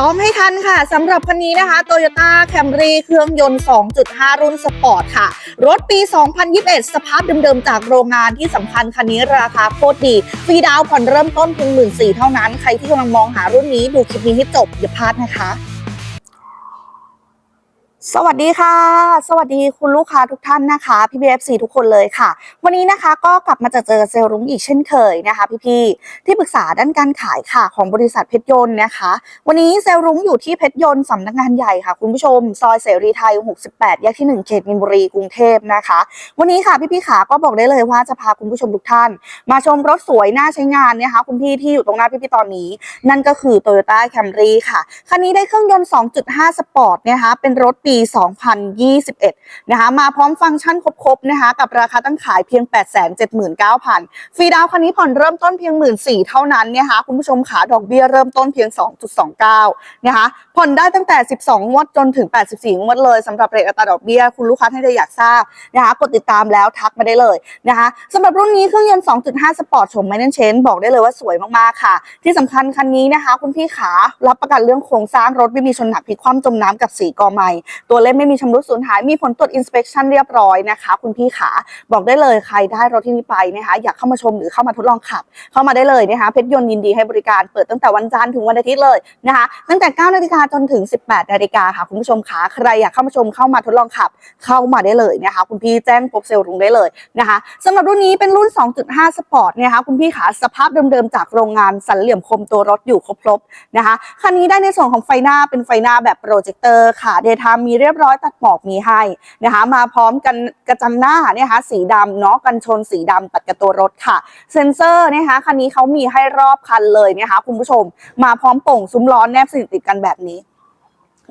จอมให้ทันค่ะสำหรับคันนี้นะคะ Toyota Camry เครื่องยนต์ 2.5 รุ่นสปอร์ตค่ะ รถปี 2021 สภาพเดิมๆ จากโรงงานที่สำคัญคันนี้ราคาโคตรดี ฟรีดาวน์ผ่อนเริ่มต้นเพียงหมื่นสี่เท่านั้น ใครที่กำลังมองหารุ่นนี้ดูคลิปนี้ให้จบอย่าพลาดนะคะ สวัสดีค่ะ สวัสดีคุณลูกค้าทุกท่านนะคะพี่ BFC ทุกคนเลยค่ะ วันนี้นะคะก็กลับมาเจอเจอเซลล์รุ้งอีกเช่นเคยนะคะ พี่ๆที่ปรึกษาด้านการขายค่ะของบริษัทเพชรยนต์นะคะ วันนี้เซลล์รุ้งอยู่ที่เพชรยนต์สำนักงานใหญ่ค่ะ คุณผู้ชม ซอยเสรีไทย 68 แยกที่ 1 เขตมินบุรีกรุงเทพนะคะ วันนี้ค่ะพี่ๆขาก็บอกได้เลยว่าจะพาคุณผู้ชมทุกท่าน มาชมรถสวยน่าใช้งานนะคะ คุณพี่ที่อยู่ตรงหน้าพี่ๆตอนนี้ นั่นก็คือ Toyota Camry ค่ะคันนี้ได้เครื่องยนต์ 2.5 สปอร์ตนะคะเป็นรถปี2021 นะคะ มาพร้อมฟังก์ชันครบๆนะคะ กับราคาตั้งขายเพียง 879,000 ฟรีดาวน์คันนี้ผ่อนเริ่มต้นเพียง 14,000เท่านั้นเนะคะคุณผู้ชมขาดอกเบี้ยเริ่มต้นเพียง 2.29 นะคะ ผ่อนได้ตั้งแต่ 12 งวดจนถึง 84 งวดเลยสำหรับเรทอัตราดอกเบี้ย คุณลูกค้าท่านใดอยากทราบนะคะกดติดตามแล้วทักมาได้เลยนะคะสำหรับรุ่นนี้เครื่องยนต์ 2.5 สปอร์ตชมไมเนนเชนบอกได้เลยว่าสวยมากๆค่ะ ที่สำคัญคันนี้นะคะ คุณพี่ขารับประกันเรื่องโครงสร้างรถไม่มีชนหนักพลิกคว่ำจมน้ำกับสีกอไม้ตัวเล่มไม่มีชำรุดสูญหาย มีผลตรวจอินสเป t ชันเรียบร้อยนะคะ คุณพี่ขาบอกได้เลยใครได้รถที่นี้ไปนะคะอยากเข้ามาชมหรือเข้ามาทดลองขับ เข้ามาได้เลยนะคะเพชรยนต์ยินดีให้บริการเปิดตั้งแต่วันจันทร์ถึงวันอาทิตย์เลยนะคะตั้งแต่9นาฬิกาจนถึง 18นาฬิกาค่ะคุณผู้ชมขาใครอยากเข้ามาชมเข้ามาทดลองขับเข้ามาได้เลยนะคะคุณพี่แจ้งพบเซลล์รุงได้เลยนะคะสำหรับรุ่นนี้เป็นรุ่น 2.5 สปอร์ตนะคะคุณพี่ขาสภาพเดิมๆจากโรงงานสันเหลี่ยมคมตัวรถอยู่ครบๆนะคะคันนี้ได้ในส่วนของไฟหน้าเป็นไฟหน้าแบบโปรเจคเตอร์ค่ะเดทามมีเรียบร้อยตัดหมอกมีให้นะคะ มาพร้อมกันกระจังหน้าเนี่ยนะคะสีดำเนาะกันชนสีดำตัดกับตัวรถค่ะ เซ็นเซอร์นะคะคันนี้เขามีให้รอบคันเลยนะคะคุณผู้ชม มาพร้อมโป่งซุ้มล้อแนบสนิทติดกันแบบนี้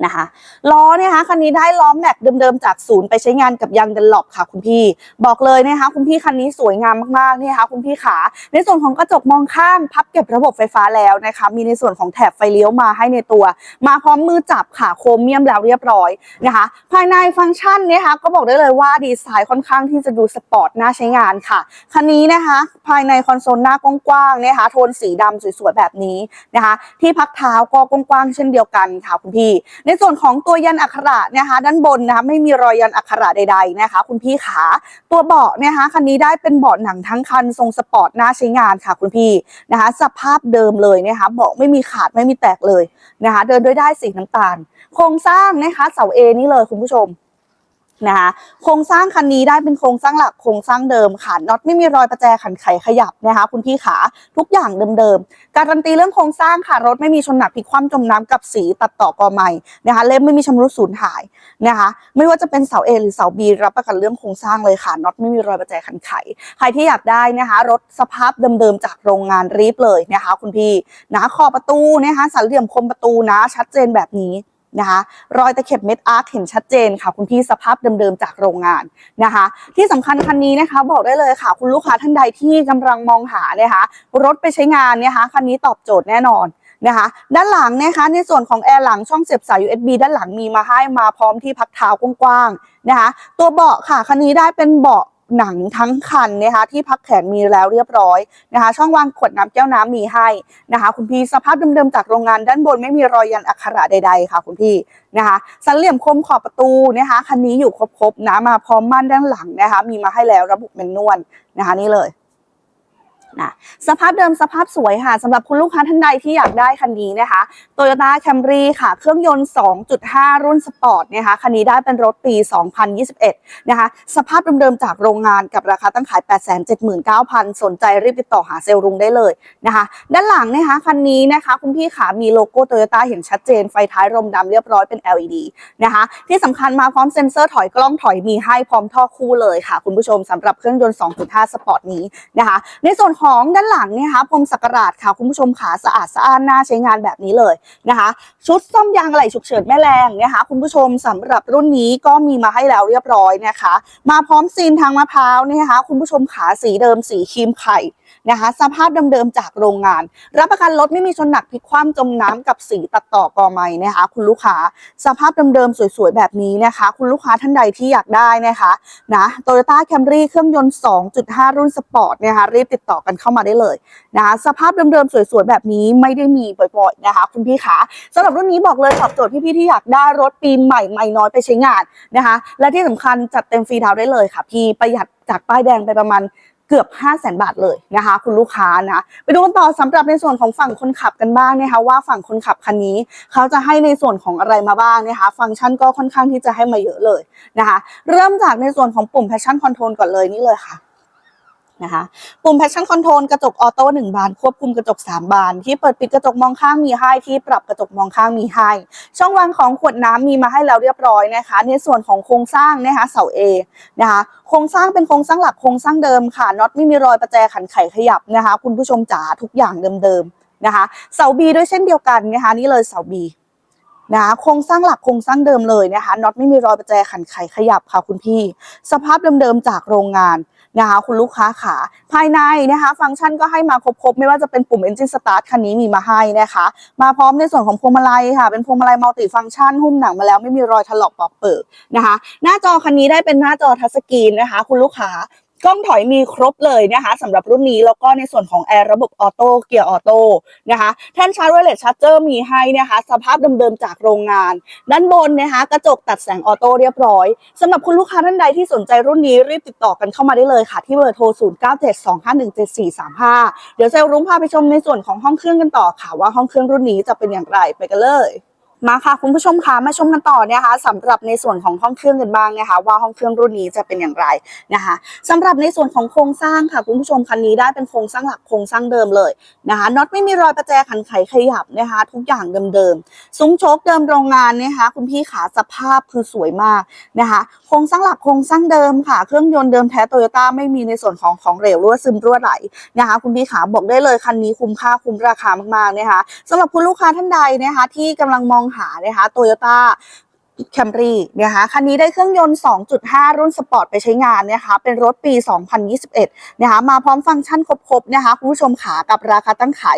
นะคะล้อเนะคะคันนี้ได้ล้อแม็กเดิมๆจากศูนย์ไปใช้งานกับยางดันหลบค่ะคุณพี่ บอกเลยนะคะคุณพี่คันนี้สวยงามมากๆเนี่ยค่ะคุณพี่ขาในส่วนของกระจกมองข้างพับเก็บระบบไฟฟ้าแล้วนะคะมีในส่วนของแถบไฟเลี้ยวมาให้ในตัว มาพร้อมมือจับค่ะโครเมียมแล้วเรียบร้อยนะคะ ภายในฟังก์ชันเนี่ยค่ะก็บอกได้เลยว่าดีไซน์ค่อนข้างที่จะดูสปอร์ตน่าใช้งานค่ะคันนี้นะคะภายในคอนโซลหน้ากว้างๆเนี่ยค่ะโทนสีดำสวยๆแบบนี้นะคะ ที่พักเท้าก็กว้างๆเช่นเดียวกันค่ะคุณพี่ในส่วนของตัวยันอักขระนะคะด้านบนนะคะไม่มีรอยยันอักขระใดๆนะคะ คุณพี่ขาตัวเบาะนะคะคันนี้ได้เป็นเบาะหนังทั้งคันทรงสปอร์ตน่าใช้งานค่ะคุณพี่นะคะสภาพเดิมเลยนะคะเบาะไม่มีขาดไม่มีแตกเลยนะคะเดินด้วยได้สีน้ำตาล โครงสร้างนะคะเสาเอนี่เลยคุณผู้ชม นะคะโครงสร้างคันนี้ได้เป็นโครงสร้างหลักโครงสร้างเดิมค่ะน็อตไม่มีรอยประแจขันไขขยับนะคะคุณพี่ขาทุกอย่างเดิมๆ การันตีเรื่องโครงสร้างค่ะรถไม่มีชนหนักพลิกคว่ำจมน้ำกับสีตัดต่อกอไม้นะคะเล่มไม่มีชำรุดสูญหายนะคะไม่ว่าจะเป็นเสา A หรือเสา B รับประกันเรื่องโครงสร้างเลยค่ะน็อตไม่มีรอยประแจขันไขใครที่อยากได้นะคะรถสภาพเดิมๆจากโรงงานรีบเลยนะคะคุณพี่นะขอบประตูนะคะสันเหลี่ยมคมประตูนะชัดเจนแบบนี้ นะคะ รอยตะเข็บเม็ดอาร์คเห็นชัดเจนค่ะ คุณพี่สภาพเดิมๆจากโรงงานนะคะ ที่สำคัญคันนี้นะคะบอกได้เลยค่ะ คุณลูกค้าท่านใดที่กำลังมองหานะคะรถไปใช้งานนะคะคันนี้ตอบโจทย์แน่นอนนะคะด้านหลังนะคะในส่วนของแอร์หลังช่องเสียบสาย USB ด้านหลังมีมาให้มาพร้อมที่พักเท้ากว้างๆนะคะตัวเบาะค่ะคันนี้ได้เป็นเบาะ หนังทั้งคันนะคะที่พักแขนมีแล้วเรียบร้อยนะคะช่องวางขวดน้ำแก้วน้ำมีให้นะคะคุณพี่สภาพเดิมๆจากโรงงานด้านบนไม่มีรอยยันอักขระใดๆค่ะคุณพี่นะคะสันเหลี่ยมคมขอบประตูนะคะคันนี้อยู่ครบๆนะมาพร้อมม่านด้านหลังนะคะมีมาให้แล้วระบุเป็นนวลนะคะนี่เลย นะสภาพเดิมสภาพสวยค่ะสำหรับคุณลูกค้าท่านใดที่อยากได้คันนี้นะคะ Toyota Camry ค่ะ เครื่องยนต์ 2.5 รุ่นสปอร์ตนะคะคันนี้ได้เป็นรถปี 2021 นะคะ สภาพเดิมๆจากโรงงานกับราคาตั้งขาย 879,000 สนใจรีบติดต่อหาเซลล์รุงได้เลยนะคะ ด้านหลังนะคะคันนี้นะคะ คุณพี่ขามีโลโก้ Toyota เห็นชัดเจนไฟท้ายรมดำเรียบร้อยเป็น LED นะคะ ที่สำคัญมาพร้อมเซ็นเซอร์ถอยกล้องถอยมีให้พร้อมท่อคู่เลยค่ะ คุณผู้ชมสำหรับเครื่องยนต์ 2.5 สปอร์ตนี้นะคะ ในส่วนของของด้านหลังเนี่ยค่ะพรมสักการาดค่ะคุณผู้ชมขาสะอาดสะอ้านน่าใช้งานแบบนี้เลยนะคะ ชุดซ่อมยางอะไหล่ฉุกเฉินแม่แรงนะคะคุณผู้ชมสำหรับรุ่นนี้ก็มีมาให้แล้วเรียบร้อยนะคะ มาพร้อมซีนทางมะพร้าวเนะคะคุณผู้ชมขาสีเดิมสีครีมไข่นะคะ สภาพเดิมๆจากโรงงาน รับประกันรถไม่มีชนหนักพลิกคว่ำจมน้ำกับสีตัดต่อกอไม้นะคะ คุณลูกค้าสภาพเดิมๆสวยๆแบบนี้นะคะ คุณลูกค้าท่านใดที่อยากได้นะคะนะโตโยต้าแคมรี่เครื่องยนต์ 2.5 รุ่นสปอร์ตนะคะรีบติดต่อกันเข้ามาได้เลยนะคะสภาพเดิมๆสวยๆแบบนี้ไม่ได้มีบ่อยๆนะคะ คุณพี่ขาสำหรับรุ่นนี้บอกเลยตอบโจทย์พี่ๆที่อยากได้รถปีใหม่ใหม่น้อยไปใช้งานนะคะ และที่สำคัญจัดเต็มฟรีดาวน์ได้เลยค่ะพี่ประหยัดจากป้ายแดงไปประมาณ เกือบ 5 0 0แสนบาทเลยนะคะ คุณลูกค้านะไปดูกันต่อสำหรับในส่วนของฝั่งคนขับกันบ้างนะคะว่าฝั่งคนขับคันนี้ เขาจะให้ในส่วนของอะไรมาบ้างนะคะ ฟังก์ชันก็ค่อนข้างที่จะให้มาเยอะเลยนะคะ เริ่มจากในส่วนของปุ่ม Passion Control ก่อนเลยนี่เลยค่ะ นะคะ ปุ่ม Passion Control กระจกออโต้หนึ่งบาน ควบคุมกระจก 3 บาน ที่เปิดปิดกระจกมองข้างมีให้ ที่ปรับกระจกมองข้างมีให้ ช่องวางของขวดน้ำมีมาให้แล้วเรียบร้อยนะคะ ในส่วนของโครงสร้างนะคะเสา A นะคะ โครงสร้างเป็นโครงสร้างหลักโครงสร้างเดิมค่ะ น็อตไม่มีรอยประแจขันไขขยับนะคะ คุณผู้ชมจ๋าทุกอย่างเดิมๆนะคะ เสา B ด้วยเช่นเดียวกันนะคะ นี่เลยเสา B นะคะโครงสร้างหลักโครงสร้างเดิมเลยนะคะน็อตไม่มีรอยประแจขันไขขยับค่ะคุณพี่ สภาพเดิมๆจากโรงงาน นะคะคุณลูกค้าขาภายในนะคะฟังก์ชันก็ให้มาครบๆ ไม่ว่าจะเป็นปุ่ม Engine Start คันนี้มีมาให้นะคะ มาพร้อมในส่วนของพวงมาลัยค่ะ เป็นพวงมาลัยมัลติฟังก์ชันหุ้มหนังมาแล้วไม่มีรอยถลอกปอกเปิดนะคะ หน้าจอคันนี้ได้เป็นหน้าจอทัชสกรีนนะคะ คุณลูกค้า กล้องถอยมีครบเลยนะคะสำหรับรุ่นนี้แล้วก็ในส่วนของแอร์ระบบออโต้เกียร์ออโต้นะคะแท่นชาร์จไวเลสชาร์จเจอร์มีให้นะคะสภาพเดิมๆจากโรงงาน ด้านบนนะคะกระจกตัดแสงออโต้เรียบร้อยสำหรับคุณลูกค้าท่านใดที่สนใจรุ่นนี้รีบติดต่อกันเข้ามาได้เลยค่ะ ที่เบอร์โทร 0972517435 เดี๋ยวเซลล์รุ้งพาไปชมในส่วนของห้องเครื่องกันต่อค่ะว่าห้องเครื่องรุ่นนี้จะเป็นอย่างไรไปกันเลย มาค่ะคุณผู้ชมคะมาชมกันต่อนะคะสำหรับในส่วนของห้องเครื่องกันบ้างนะคะว่าห้องเครื่องรุ่นนี้จะเป็นอย่างไรนะคะสำหรับในส่วนของโครงสร้างค่ะคุณผู้ชมคันนี้ได้เป็นโครงสร้างหลักโครงสร้างเดิมเลยนะคะน็อตไม่มีรอยประแจขันไขขยับนะคะทุกอย่างเดิมๆซุ้มโชคเดิมโรงงานนะคะคุณพี่ขาสภาพคือสวยมากนะคะโครงสร้างหลักโครงสร้างเดิมค่ะเครื่องยนต์เดิมแท้โตโยต้าไม่มีในส่วนของของเหลวรั่วซึมรั่วไหลนะคะคุณพี่ขาบอกได้เลยคันนี้คุ้มค่าคุ้มราคามากๆนะคะสำหรับคุณลูกค้าท่านใดนะคะที่กำลังมองหานะคะโตโยต้าแคมรี่นะคะคันนี้ได้เครื่องยนต์ 2.5 รุ่นสปอร์ตไปใช้งานนะคะเป็นรถปี 2021 นะคะมาพร้อมฟังก์ชันครบๆนะคะคุณผู้ชมขากับราคาตั้งขาย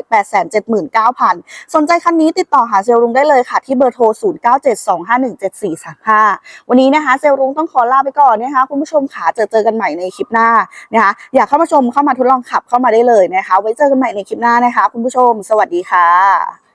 879,000 สนใจคันนี้ติดต่อหาเซลล์รุงได้เลยค่ะ ที่เบอร์โทร 0972517435 วันนี้นะคะเซลล์รุงต้องขอลาไปก่อนนะคะคุณผู้ชมขาเจอเจอกันใหม่ในคลิปหน้านะคะอยากเข้ามาชมเข้ามาทดลองขับเข้ามาได้เลยนะคะ ไว้เจอกันใหม่ในคลิปหน้านะคะ คุณผู้ชม สวัสดีค่ะ